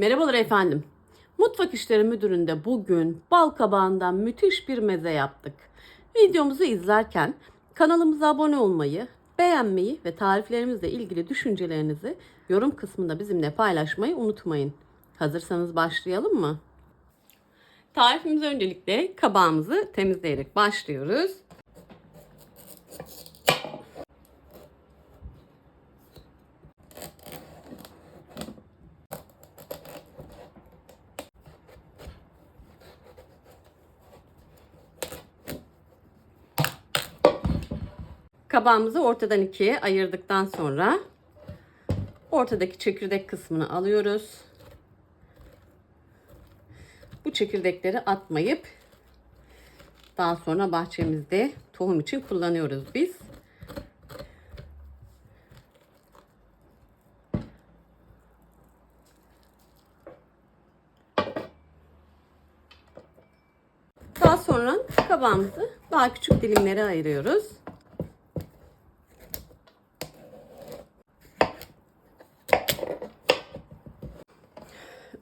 Merhabalar efendim. Mutfak İşleri Müdürü'nde bugün bal kabağından müthiş bir meze yaptık. Videomuzu izlerken kanalımıza abone olmayı, beğenmeyi ve tariflerimizle ilgili düşüncelerinizi yorum kısmında bizimle paylaşmayı unutmayın. Hazırsanız başlayalım mı? Tarifimize öncelikle kabağımızı temizleyerek başlıyoruz. Kabağımızı ortadan ikiye ayırdıktan sonra ortadaki çekirdek kısmını alıyoruz. Bu çekirdekleri atmayıp daha sonra bahçemizde tohum için kullanıyoruz biz. Daha sonra kabağımızı daha küçük dilimlere ayırıyoruz.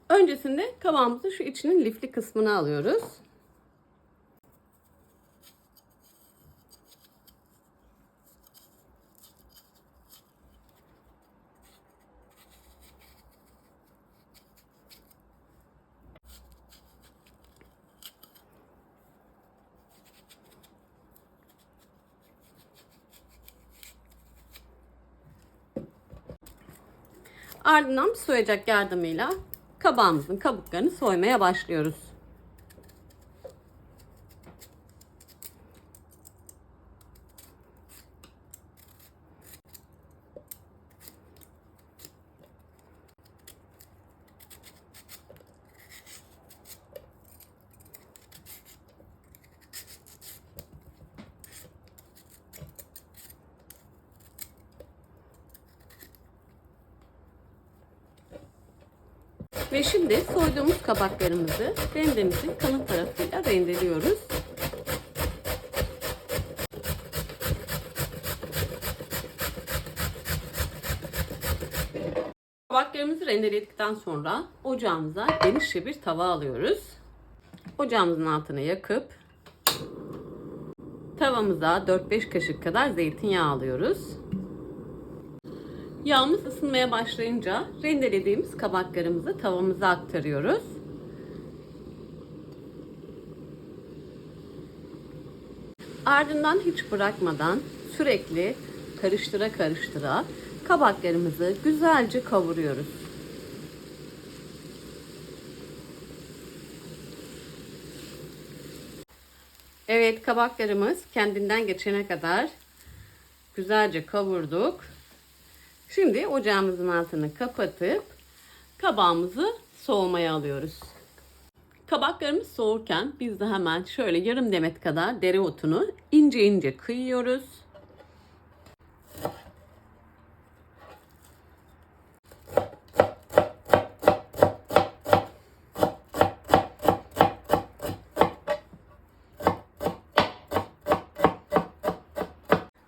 Öncesinde kabağımızı şu içinin lifli kısmını alıyoruz. Ardından soyacak yardımıyla kabağımızın kabuklarını soymaya başlıyoruz. Ve şimdi soyduğumuz kabaklarımızı rendemizin kalın tarafıyla rendeliyoruz. Kabaklarımızı rendeledikten sonra ocağımıza genişçe bir tava alıyoruz. Ocağımızın altını yakıp tavamıza 4-5 kaşık kadar zeytinyağı alıyoruz. Yağımız ısınmaya başlayınca rendelediğimiz kabaklarımızı tavamıza aktarıyoruz. Ardından hiç bırakmadan sürekli karıştıra karıştıra kabaklarımızı güzelce kavuruyoruz. Evet kabaklarımız kendinden geçene kadar güzelce kavurduk. Şimdi ocağımızın altını kapatıp kabağımızı soğumaya alıyoruz. Kabaklarımız soğurken biz de hemen şöyle yarım demet kadar dereotunu ince ince kıyıyoruz.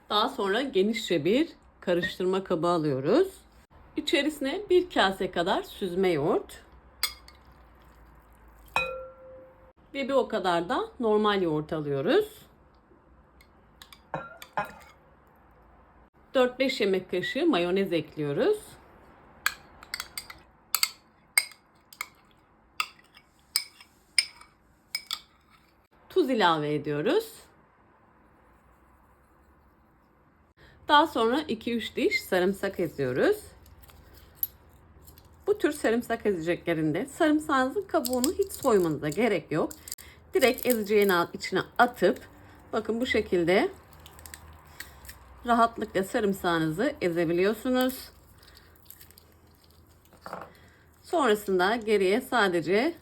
Daha sonra genişçe bir karıştırma kabı alıyoruz. İçerisine bir kase kadar süzme yoğurt ve bir o kadar da normal yoğurt alıyoruz. 4-5 yemek kaşığı mayonez ekliyoruz. Tuz ilave ediyoruz. Daha sonra 2-3 diş sarımsak eziyoruz. Bu tür sarımsak ezeceklerinde sarımsağınızın kabuğunu hiç soymanıza gerek yok. Direkt ezeceğin içine atıp bakın bu şekilde rahatlıkla sarımsağınızı ezebiliyorsunuz. Sonrasında geriye sadece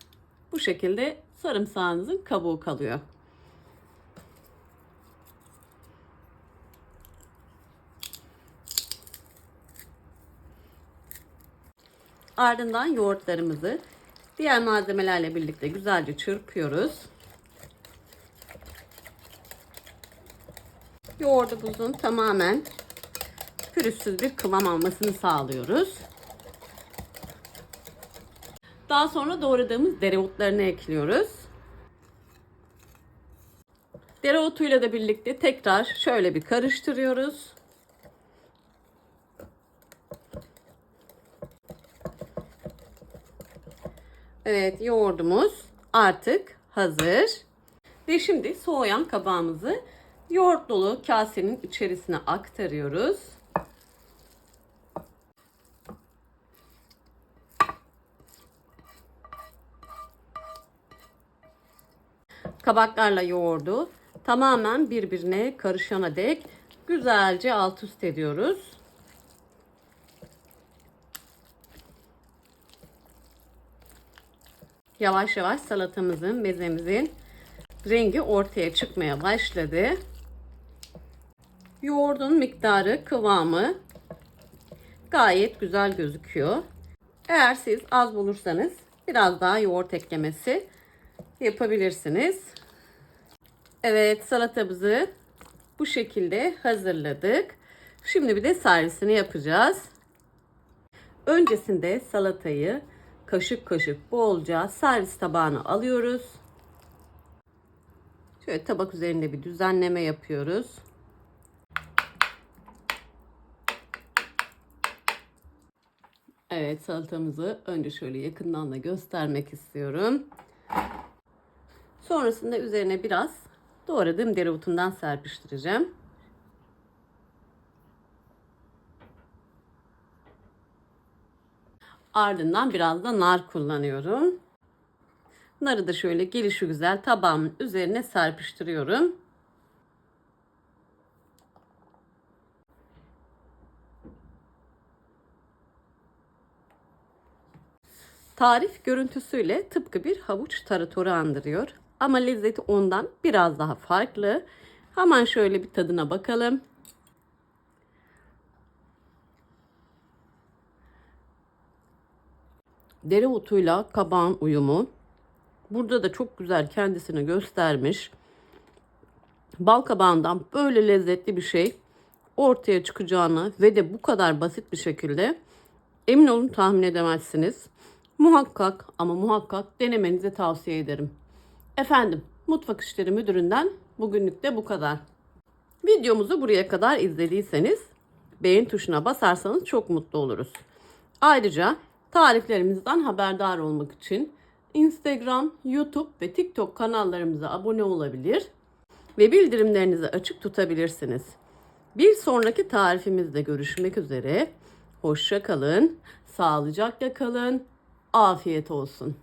bu şekilde sarımsağınızın kabuğu kalıyor. Ardından yoğurtlarımızı diğer malzemelerle birlikte güzelce çırpıyoruz. Yoğurdumuzun tamamen pürüzsüz bir kıvam almasını sağlıyoruz. Daha sonra doğradığımız dereotlarını ekliyoruz. Dereotuyla da birlikte tekrar şöyle bir karıştırıyoruz. Evet yoğurdumuz artık hazır. Ve şimdi soğuyan kabağımızı yoğurt dolu kasenin içerisine aktarıyoruz. Kabaklarla yoğurdu tamamen birbirine karışana dek güzelce alt üst ediyoruz. Yavaş yavaş salatamızın, mezemizin rengi ortaya çıkmaya başladı. Yoğurdun miktarı, kıvamı gayet güzel gözüküyor. Eğer siz az bulursanız biraz daha yoğurt eklemesi yapabilirsiniz. Evet salatamızı bu şekilde hazırladık. Şimdi bir de servisini yapacağız. Öncesinde salatayı kaşık kaşık bolca servis tabağına alıyoruz. Şöyle tabak üzerinde bir düzenleme yapıyoruz. Evet salatamızı önce şöyle yakından da göstermek istiyorum. Sonrasında üzerine biraz doğradığım dereotundan serpiştireceğim. Ardından biraz da nar kullanıyorum. Narı da şöyle gelişi güzel tabağımın üzerine serpiştiriyorum. Tarif görüntüsüyle tıpkı bir havuç taratoru andırıyor. Ama lezzeti ondan biraz daha farklı. Hemen şöyle bir tadına bakalım. Dereotuyla kabağın uyumu. Burada da çok güzel kendisini göstermiş. Bal kabağından böyle lezzetli bir şey ortaya çıkacağını ve de bu kadar basit bir şekilde emin olun tahmin edemezsiniz. Muhakkak ama muhakkak denemenizi tavsiye ederim. Efendim, Mutfak İşleri Müdürü'nden bugünlük de bu kadar. Videomuzu buraya kadar izlediyseniz beğen tuşuna basarsanız çok mutlu oluruz. Ayrıca tariflerimizden haberdar olmak için Instagram, YouTube ve TikTok kanallarımıza abone olabilir ve bildirimlerinizi açık tutabilirsiniz. Bir sonraki tarifimizde görüşmek üzere. Hoşça kalın, sağlıcakla kalın, afiyet olsun.